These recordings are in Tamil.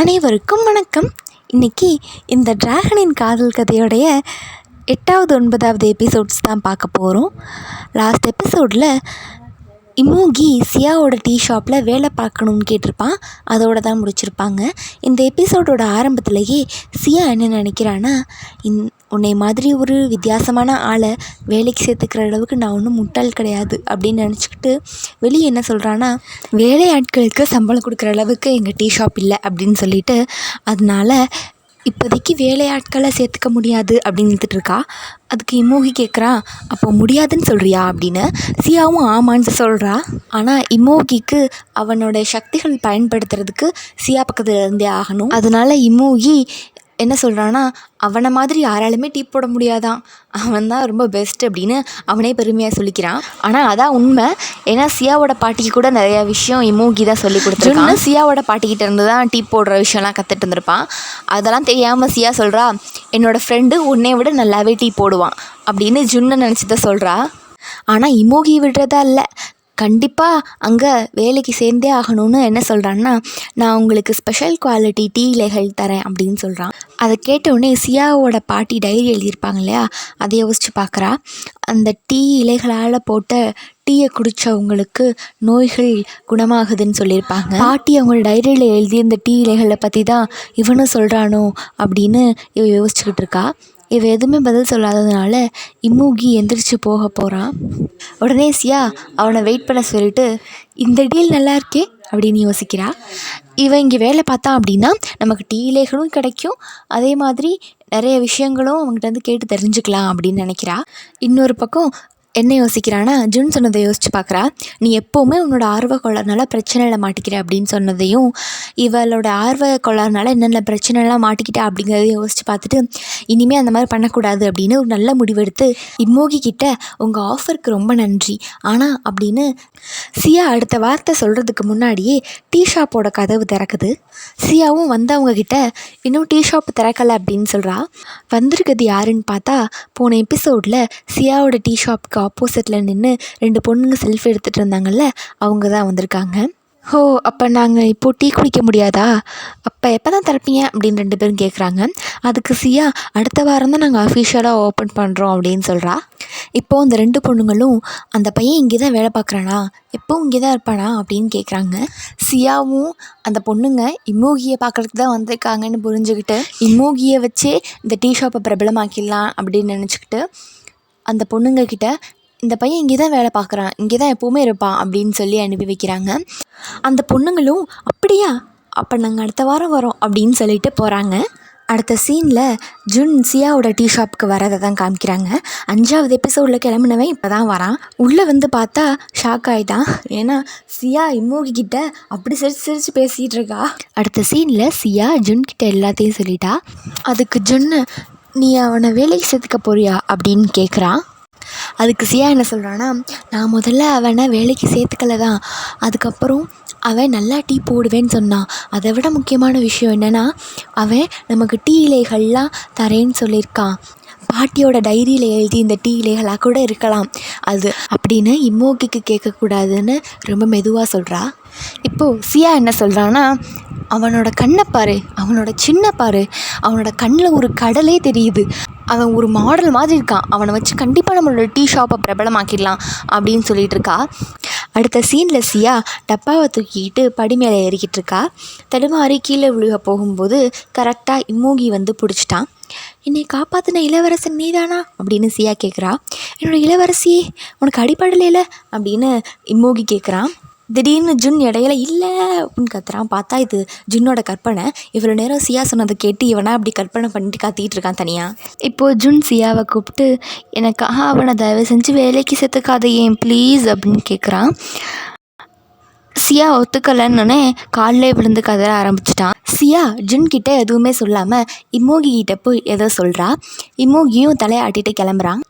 அனைவருக்கும் வணக்கம். இன்னைக்கு இந்த டிராகனின் காதல் கதையோடைய எட்டாவது ஒன்பதாவது எபிசோட்ஸ் தான் பார்க்க போகிறோம் லாஸ்ட் எபிசோடில் இமோகி சியாவோட டீ ஷாப்பில் வேலை பார்க்கணுன்னு கேட்டிருப்பான். அதோடு தான் முடிச்சிருப்பாங்க. இந்த எபிசோடோட ஆரம்பத்திலேயே சியா என்ன நினைக்கிறான்னா இந் உன்னை மாதிரி ஒரு வித்தியாசமான ஆளை வேலைக்கு சேர்த்துக்கிற அளவுக்கு நான் ஒன்றும் முட்டாள் கிடையாது அப்படின்னு நினச்சிக்கிட்டு வெளியே என்ன சொல்கிறான்னா வேலையாட்களுக்கு சம்பளம் கொடுக்குற அளவுக்கு எங்கள் டீ ஷாப் இல்லை அப்படின்னு சொல்லிட்டு அதனால இப்போதைக்கு வேலையாட்களை சேர்த்துக்க முடியாது அப்படின்னு இழுத்துட்டு இருக்கா. அதுக்கு இமோகி கேட்குறா அப்போ முடியாதுன்னு சொல்கிறியா அப்படின்னு. சியாவும் ஆமான்னு சொல்கிறா ஆனால் இமோகிக்கு அவனோட சக்திகள் பயன்படுத்துறதுக்கு சியா பக்கத்தில் இருந்தே ஆகணும். அதனால இமோகி என்ன சொல்கிறான்னா அவனை மாதிரி யாராலுமே டீ போட முடியாதான். அவன் தான் ரொம்ப பெஸ்ட் அப்படின்னு அவனே பெருமையாக சொல்லிக்கிறான். ஆனால் அதான் உண்மை. ஏன்னா சியாவோட பாட்டிக்கு கூட நிறையா விஷயம் இமோகி தான் சொல்லி கொடுத்துருக்கான். சியாவோட பாட்டிக்கிட்ட இருந்து தான் டீ போடுற விஷயம்லாம் கற்றுட்டு இருந்திருப்பான். அதெல்லாம் தெரியாமல் சியா சொல்கிறா என்னோடய ஃப்ரெண்டு உன்னை விட நல்லாவே டீ போடுவான் அப்படின்னு ஜுன்னு நினச்சி தான் சொல்கிறா ஆனால் இமோகி விடுறதா இல்லை. கண்டிப்பாக அங்கே வேலைக்கு சேர்ந்தே ஆகணும்னு என்ன சொல்கிறான்னா நான் உங்களுக்கு ஸ்பெஷல் குவாலிட்டி டீ இலைகள் தரேன் அப்படின்னு சொல்கிறான் அதை கேட்டவுடனே சியாவோட பாட்டி டைரி எழுதியிருப்பாங்க இல்லையா? அதை யோசித்து பார்க்குறா. அந்த டீ இலைகளால் போட்ட டீயை குடித்தவங்களுக்கு நோய்கள் குணமாகுதுன்னு சொல்லியிருப்பாங்க. பாட்டி அவங்க டைரியில் எழுதி இந்த டீ இலைகளை பற்றி தான் இவனும் சொல்கிறானோ அப்படின்னு இவ யோசிச்சுக்கிட்டு இருக்கா. இவன் எதுவுமே பதில் சொல்லாததுனால இம்மூகி எந்திரிச்சு போக போகிறான் உடனே சியா அவனை வெயிட் பண்ண சொல்லிட்டு இந்த டீல் நல்லா இருக்கே? அப்படின்னு யோசிக்கிறா. இவன் இங்கே வேலை பார்த்தான் அப்படின்னா நமக்கு டீலேகளும் கிடைக்கும். அதே மாதிரி நிறைய விஷயங்களும் அவங்ககிட்ட வந்து கேட்டு தெரிஞ்சுக்கலாம் அப்படின்னு நினைக்கிறா. இன்னொரு பக்கம் என்ன யோசிக்கிறான்னா ஜுன் சொன்னதை யோசிச்சு பார்க்குறா நீ எப்போவுமே உன்னோட ஆர்வ கோளாறுனால பிரச்சனையில் மாட்டிக்கிற அப்படின்னு சொன்னதையும் இவளோட ஆர்வ கோளாறுனால என்னென்ன பிரச்சனைலாம் மாட்டிக்கிட்டா அப்படிங்கிறதையும் யோசிச்சு பார்த்துட்டு இனிமேல் அந்த மாதிரி பண்ணக்கூடாது அப்படின்னு ஒரு நல்ல முடிவெடுத்து இம்மோகி கிட்ட உங்கள் ஆஃபருக்கு ரொம்ப நன்றி. ஆனால் அப்படின்னு சியா அடுத்த வார்த்தை சொல்கிறதுக்கு முன்னாடியே டீ ஷாப்போட கதவு திறக்குது. சியாவும் வந்தவங்க கிட்ட இன்னும் டீ ஷாப் திறக்கலை அப்படின்னு சொல்கிறா வந்திருக்கிறது யாருன்னு பார்த்தா போன எபிசோடில் சியாவோட டீ ஷாப்புக்கு ஆப்போசிட்டில் நின்று ரெண்டு பொண்ணுங்க செல்ஃபி எடுத்துகிட்டு இருந்தாங்கல்ல அவங்க தான் வந்திருக்காங்க. ஓ அப்போ நாங்கள் இப்போது டீ குடிக்க முடியாதா? அப்போ எப்போ தான் திறப்பீங்க? அப்படின்னு ரெண்டு பேரும் கேட்குறாங்க அதுக்கு சியா அடுத்த வாரம் தான் நாங்கள் அஃபிஷியலாக ஓப்பன் பண்ணுறோம் அப்படின்னு சொல்கிறா இப்போது இந்த ரெண்டு பொண்ணுங்களும் அந்த பையன் இங்கே தான் வேலை பார்க்குறானா? எப்போவும் இங்கே தான் இருப்பானா? அப்படின்னு கேட்குறாங்க சியாவும் அந்த பொண்ணுங்க இம்மோகியை பார்க்குறதுக்கு தான் வந்திருக்காங்கன்னு புரிஞ்சுக்கிட்டு இம்மோகியை வச்சே இந்த டீ ஷாப்பை பிரபலமாக்கிடலாம் அப்படின்னு நினச்சிக்கிட்டு அந்த பொண்ணுங்க கிட்ட இந்த பையன் இங்கே தான் வேலை பார்க்குறான் இங்கே தான் எப்போவுமே இருப்பான் அப்படின்னு சொல்லி அனுப்பி வைக்கிறாங்க. அந்த பொண்ணுங்களும் அப்படியா? அப்போ நாங்கள் அடுத்த வாரம் வரோம் அப்படின்னு சொல்லிட்டு போகிறாங்க அடுத்த சீனில் ஜுன் சியாவோட டீ ஷாப்புக்கு வரதை தான் காமிக்கிறாங்க. அஞ்சாவது எபிசோடில் கிளம்புனவன் இப்போ தான் வரான். உள்ளே வந்து பார்த்தா ஷாக் ஆகிட்டான் ஏன்னா சியா இம்மோகி கிட்ட அப்படி சிரிச்சு சிரிச்சு பேசிகிட்டு இருக்கா. அடுத்த சீனில் சியா ஜுன் கிட்ட எல்லாத்தையும் சொல்லிட்டா. அதுக்கு ஜுன்னு நீ அவனை வேலைக்கு சேர்த்துக்க போறியா? அப்படின்னு கேட்குறான் அதுக்கு சியா என்ன சொல்கிறான்னா நான் முதல்ல அவனை வேலைக்கு சேர்த்துக்கல தான் அதுக்கப்புறம் அவன் நல்லா டீ போடுவேன்னு சொன்னான் அதை விட முக்கியமான விஷயம் என்னென்னா அவன் நமக்கு டீ இலைகள்லாம் தரேன்னு சொல்லியிருக்கான். பாட்டியோட டைரியில் எழுதி இந்த டீ இலைகளாக கூட இருக்கலாம். அது அப்படின்னு இம்மோகிக்கு கேட்கக்கூடாதுன்னு ரொம்ப மெதுவாக சொல்கிறா இப்போது சியா என்ன சொல்கிறான்னா அவனோட கண்ணை பாரு. அவனோட சின்ன பாரு. அவனோட கண்ணில் ஒரு கடலே தெரியுது. அவன் ஒரு மாடல் மாதிரி இருக்கான். அவனை வச்சு கண்டிப்பாக நம்மளோட டீ ஷாப்பை பிரபலமாக்கிடலாம் அப்படின்னு சொல்லிட்டு இருக்கா. அடுத்த சீனில் சியா டப்பாவை தூக்கிட்டு படி மேலே ஏறிக்கிட்டு இருக்கா. தடுமாறி கீழே விழுக போகும்போது கரெக்டாக இம்மோகி வந்து பிடிச்சிட்டான். என்னை காப்பாற்றின இளவரசன் நீதானா? அப்படின்னு சியா கேட்குறா என்னோட இளவரசியே உனக்கு அடிப்படலை அப்படின்னு இம்மோகி கேட்குறான் திடீர்னு ஜுன் இடையில இல்லை அப்படின்னு கத்துறான் பார்த்தா இது ஜுன்னோட கற்பனை. இவ்வளோ நேரம் சியா சொன்னதை கேட்டு இவனா அப்படி கற்பனை பண்ணிட்டு காத்திட்டு இருக்கான் தனியாக இப்போது ஜுன் சியாவை கூப்பிட்டு எனக்காக அவனை தயவு செஞ்சு வேலைக்கு சேர்த்துக்காத ஏன் ப்ளீஸ் அப்படின்னு கேட்குறான் சியா ஒத்துக்கலன்னொடனே காலிலே விழுந்து கதற ஆரம்பிச்சிட்டான். சியா ஜுன் கிட்ட எதுவுமே சொல்லாமல் இம்மோகி கிட்ட போய் ஏதோ சொல்கிறா இம்மோகியும் தலையாட்டிட்டு கிளம்புறான்.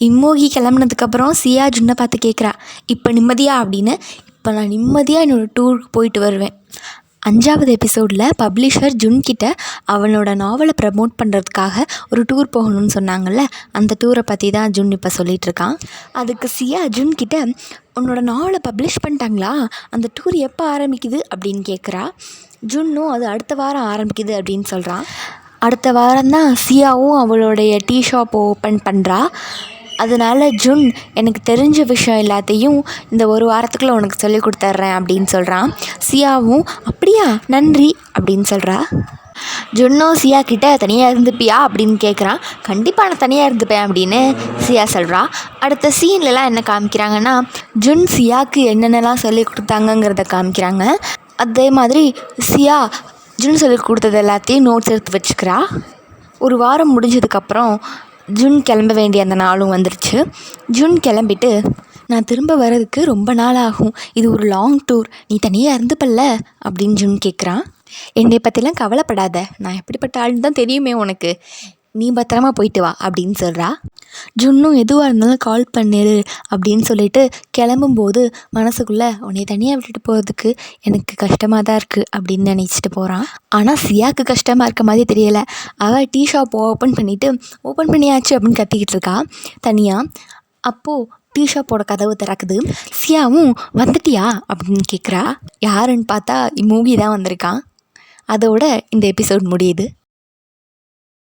இம்மோகி கிளம்புனதுக்கப்புறம் சியா ஜுன்னை பார்த்து கேட்குறா இப்போ நிம்மதியா? அப்படின்னு. இப்போ நான் நிம்மதியாக என்னோடய டூருக்கு போயிட்டு வருவேன். அஞ்சாவது எபிசோடில் பப்ளிஷர் ஜுன்கிட்ட அவனோட நாவலை ப்ரமோட் பண்ணுறதுக்காக ஒரு டூர் போகணும்னு சொன்னாங்கல்ல அந்த டூரை பற்றி தான் ஜுன் இப்போ சொல்லிகிட்ருக்கான் அதுக்கு சியா ஜுன்கிட்ட உன்னோட நாவலை பப்ளிஷ் பண்ணிட்டாங்களா? அந்த டூர் எப்போ ஆரம்பிக்குது? அப்படின்னு கேட்குறா ஜுன்னும் அது அடுத்த வாரம் ஆரம்பிக்குது அப்படின்னு சொல்கிறான் அடுத்த வாரம் தான் சியாவும் அவளுடைய டீ ஷாப் ஓப்பன் பண்ணுறா அதனால ஜுன் எனக்கு தெரிஞ்ச விஷயம் எல்லாத்தையும் இந்த ஒரு வாரத்துக்குள்ளே உனக்கு சொல்லி கொடுத்துட்றேன் அப்படின்னு சொல்கிறான் சியாவும் அப்படியா? நன்றி அப்படின்னு சொல்கிறா ஜுன்னும் சியா கிட்ட தனியாக இருந்துப்பியா? அப்படின்னு கேட்குறான் கண்டிப்பாக நான் தனியாக இருந்துப்பேன் அப்படின்னு சியா சொல்கிறா அடுத்த சீன்லலாம் என்ன காமிக்கிறாங்கன்னா ஜுன் சியாவுக்கு என்னென்னலாம் சொல்லி கொடுத்தாங்கங்கிறத காமிக்கிறாங்க. அதே மாதிரி சியா ஜுன் சொல்லி கொடுத்தது எல்லாத்தையும் நோட்ஸ் எடுத்து வச்சுக்கிறா. ஒரு வாரம் முடிஞ்சதுக்கப்புறம் ஜுன் கிளம்ப வேண்டிய அந்த நாளும் வந்துருச்சு. ஜுன் கிளம்பிட்டு நான் திரும்ப வர்றதுக்கு ரொம்ப நாள் ஆகும். இது ஒரு லாங் டூர் நீ தனியாக இருந்துப்பல்ல? அப்படின்னு ஜுன் கேட்குறான் என்னை பற்றிலாம் கவலைப்படாத. நான் எப்படிப்பட்ட ஆள் தான் தெரியுமே உனக்கு. நீ பத்திரமா போயிட்டு வா அப்படின்னு சொல்கிறா ஜுன்னும் எதுவாக இருந்தாலும் கால் பண்ணிடு அப்படின்னு சொல்லிட்டு கிளம்பும்போது மனசுக்குள்ளே உன்னை தனியாக விட்டுட்டு போகிறதுக்கு எனக்கு கஷ்டமாக தான் இருக்குது அப்படின்னு நினச்சிட்டு போகிறான் ஆனால் சியாக்கு கஷ்டமாக இருக்க மாதிரி தெரியலை. அவள் டீ ஷாப் ஓப்பன் பண்ணிவிட்டு ஓப்பன் பண்ணியாச்சு அப்படின்னு கத்திக்கிட்டு இருக்கா. தனியாக அப்போது டீ ஷாப்போட கதவு திறக்குது. சியாவும் வந்துட்டியா? அப்படின்னு கேட்குறா யாருன்னு பார்த்தா மூவி தான் வந்திருக்கான். அதோட இந்த எபிசோட் முடியுது.